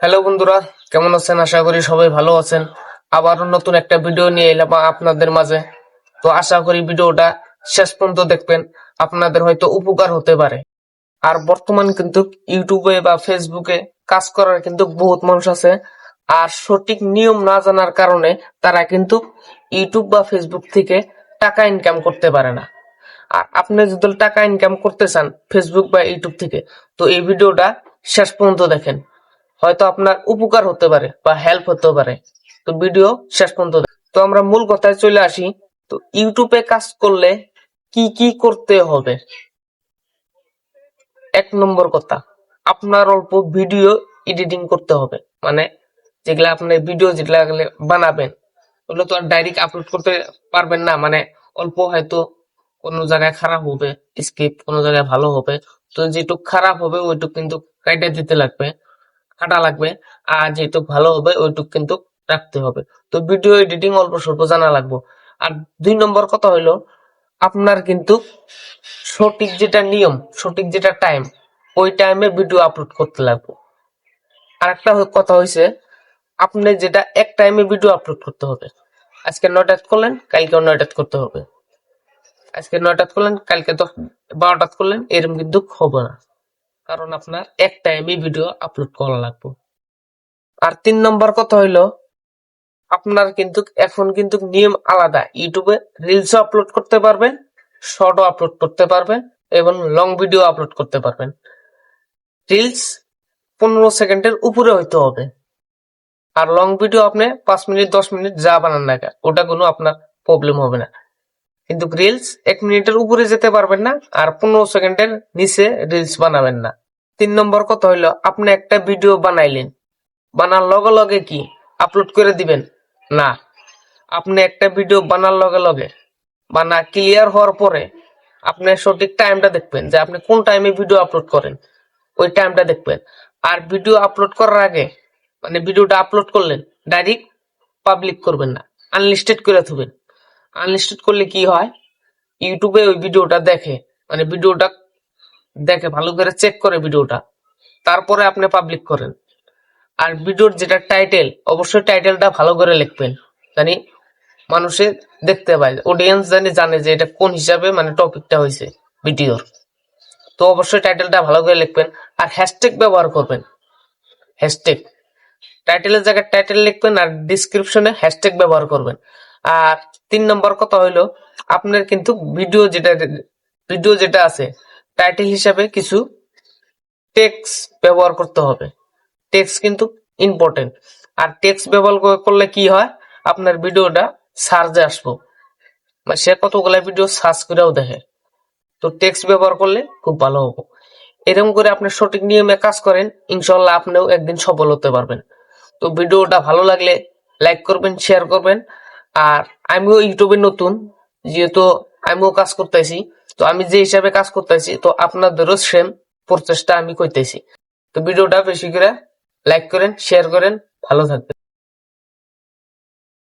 Hello বন্ধুরা, কেমন আছেন? আশা করি সবাই ভালো আছেন। আবারও নতুন একটা ভিডিও নিয়ে এলাম আপনাদের মাঝে। তো আশা করি ভিডিওটা শেষ পর্যন্ত দেখবেন। আপনাদের হয়তো উপকার হতে পারে। আর বর্তমান কিন্তু ইউটিউবে বা ফেসবুকে কাজ করার কিন্তু বহুত মানুষ আছে। আর সঠিক নিয়ম না জানার কারণে তারা কিন্তু ইউটিউব বা ফেসবুক থেকে টাকা ইনকাম করতে পারে না। আর আপনি যদি টাকা ইনকাম করতে চান ফেসবুক বা ইউটিউব থেকে, তো এই ভিডিওটা শেষ পর্যন্ত দেখেন। হয়তো আপনার উপকার হতে পারে বা হেল্প হতে পারে। তো ভিডিও শেষ পর্যন্ত তো আমরা মূল কথায় চলে আসি। তো ইউটিউবে কাজ করলে কি কি করতে হবে? এক নম্বর কথা, আপনার অল্প ভিডিও এডিটিং করতে হবে। মানে যেগুলা আপনি ভিডিও যেগুলা বানাবেন, ওগুলো তো আর ডাইরেক্ট আপলোড করতে পারবেন না। মানে অল্প হয়তো কোনো জায়গায় খারাপ হবে স্কিপ কোনো জায়গায় ভালো হবে। তো যেটুক খারাপ হবে, ওইটুক কিন্তু কাইটে দিতে লাগবে। কাটা লাগবে। আর যেটুক ভালো হবে, ওইটুক কিন্তু রাখতে হবে। তো ভিডিও এডিটিং অল্প স্বল্প জানা লাগবে। আর দুই নম্বর কথা হইল, আপনার কিন্তু সঠিক যেটা নিয়ম, সঠিক যেটা টাইম ওই টাইমে ভিডিও আপলোড করতে লাগবে। আর একটা কথা হয়েছে আপনি যেটা এক টাইমে ভিডিও আপলোড করতে হবে। আজকে নয়টাত করলেন কালকে নয়টাত করতে হবে। আজকে নয়টাত করলেন, কালকে দশ বারোটাত করলেন এরকম কিন্তু হবে না কারণ আপনার এক টাইমে ভিডিও আপলোড করা লাগবে। আর তিন নম্বর কথা হইল, আপনার কিন্তু, এখন কিন্তু নিয়ম আলাদা। ইউটিউবে রিলস আপলোড করতে পারবেন শর্টও আপলোড করতে পারবেন, এবং লং ভিডিও আপলোড করতে পারবেন। রিলস পনেরো সেকেন্ডের উপরে হইতে হবে। আর লং ভিডিও আপনি পাঁচ মিনিট, দশ মিনিট যা বানান না ওটা কোনো আপনার প্রবলেম হবে না। কিন্তু রিলস এক মিনিটের উপরে যেতে পারবেন না আর পনেরো সেকেন্ডের নিচে রিলস বানাবেন না। তিন নম্বর কথা হইল, আপনি একটা ভিডিও বানাইলেন। বানার লগে লগে কি? আপলোড করে দিবেন? না। আপনি একটা ভিডিও বানার লগে লগে। বানা ক্লিয়ার হওয়ার পরে আপনি সঠিক টাইমটা দেখবেন যে আপনি কোন টাইমে ভিডিও আপলোড করেন। ওই টাইমটা দেখবেন। আর ভিডিও আপলোড করার আগে মানে ভিডিওটা আপলোড করলেন ডাইরেক্ট পাবলিক করবেন না। আনলিস্টেড করে থবেন। আনলিস্টেড করলে কি হয়? ইউটিউবে ওই ভিডিওটা দেখে। মানে ভিডিওটা দেখে, ভালো করে চেক করে ভিডিওটা। তারপরে আপনি পাবলিক করেন। আর ভিডিওর যেটা টাইটেল অবশ্যই টাইটেলটা ভালো করে লিখবেন। জানি মানুষে দেখতে পায় অডিয়েন্স জানি জানে যে এটা কোন হিসাবে মানে টপিকটা হয়েছে ভিডিওর। তো অবশ্যই টাইটেলটা ভালো করে লিখবেন। আর হ্যাশট্যাগ ব্যবহার করবেন। হ্যাশট্যাগ টাইটেলের জায়গায় টাইটেল লিখবেন আর ডিসক্রিপশনে হ্যাশট্যাগ ব্যবহার করবেন। তিন নম্বর কথা হইল, আপনার কিন্তু ভিডিও যেটা ভিডিও যেটা আছে টাইটেল হিসাবে কিছু টেক্স ব্যবহার করতে হবে। টেক্স কিন্তু ইম্পর্টেন্ট আর টেক্স ব্যবহার করলে কি হয়? আপনার ভিডিওটা সার্চে আসব। মানে সে কতগুলা ভিডিও সার্চ করেও দেখে। তো টেক্সট ব্যবহার করলে খুব ভালো হবে। এরকম করে আপনি সঠিক নিয়মে কাজ করেন ইনশাল্লাহ আপনিও একদিন সফল হতে পারবেন। তো ভিডিওটা ভালো লাগলে লাইক করবেন শেয়ার করবেন। আর আমিও ইউটিউবে নতুন, যেহেতু আমিও কাজ করতেছি, তো আমি যে হিসাবে কাজ করতেছি, তো আপনাদেরও সেম প্রচেষ্টা আমি করতেছি তো ভিডিওটা বেশি করে লাইক করেন শেয়ার করেন, ভালো থাকবেন।